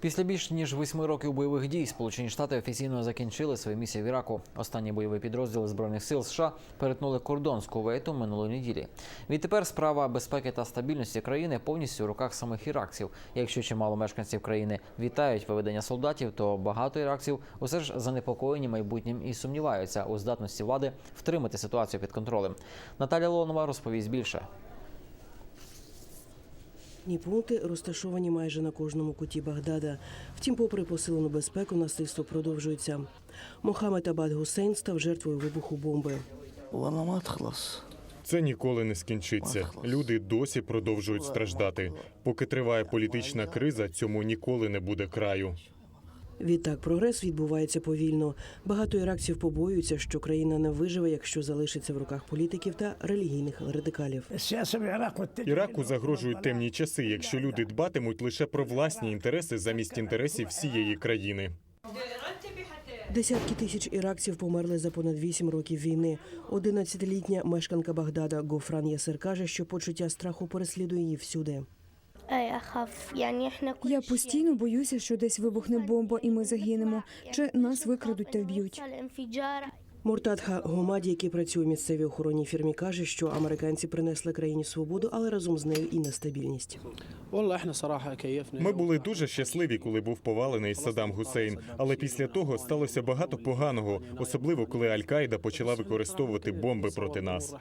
Після більш ніж восьми років бойових дій Сполучені Штати офіційно закінчили свою місію в Іраку. Останні бойові підрозділи збройних сил США перетнули кордон з Кувейтом минулої неділі. Відтепер справа безпеки та стабільності країни повністю в руках самих іракців. Якщо чимало мешканців країни вітають виведення солдатів, то багато іракців усе ж занепокоєні майбутнім і сумніваються у здатності влади втримати ситуацію під контролем. Наталя Леонова розповість більше. Ні пункти розташовані майже на кожному куті Багдада. Втім, попри посилену безпеку, насильство продовжується. Мохамед Абад Гусейн став жертвою вибуху бомби. Це ніколи не скінчиться. Люди досі продовжують страждати. Поки триває політична криза, цьому ніколи не буде краю. Відтак прогрес відбувається повільно. Багато іракців побоюються, що країна не виживе, якщо залишиться в руках політиків та релігійних радикалів. Іраку загрожують темні часи, якщо люди дбатимуть лише про власні інтереси замість інтересів всієї країни. Десятки тисяч іракців померли за понад вісім років війни. Одинадцятилітня мешканка Багдада Гофран Ясер каже, що почуття страху переслідує її всюди. Я постійно боюся, що десь вибухне бомба, і ми загинемо. Чи нас викрадуть та вб'ють? Муртадха Гомаді, який працює у місцевій охоронній фірмі, каже, що американці принесли країні свободу, але разом з нею і нестабільність. Ми були дуже щасливі, коли був повалений Саддам Гусейн. Але після того сталося багато поганого, особливо коли Аль-Каїда почала використовувати бомби проти нас.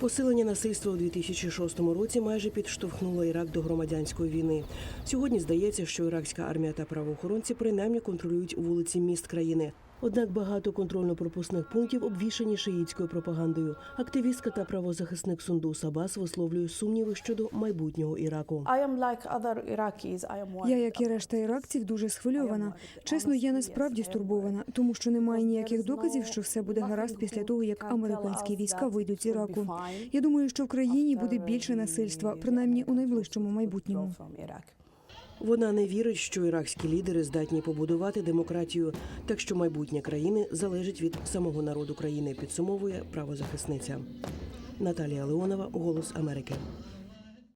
Посилення насильства у 2006 році майже підштовхнуло Ірак до громадянської війни. Сьогодні здається, що іракська армія та правоохоронці принаймні контролюють вулиці міст країни. Однак багато контрольно-пропускних пунктів обвішані шиїтською пропагандою. Активістка та правозахисник Сундус Абас висловлює сумніви щодо майбутнього Іраку. Я, як і решта іракців, дуже схвильована. Чесно, я насправді стурбована, тому що немає ніяких доказів, що все буде гаразд після того, як американські війська вийдуть з Іраку. Я думаю, що в країні буде більше насильства, принаймні у найближчому майбутньому. Вона не вірить, що іракські лідери здатні побудувати демократію, так що майбутнє країни залежить від самого народу країни. Підсумовує правозахисниця Наталія Леонова, Голос Америки.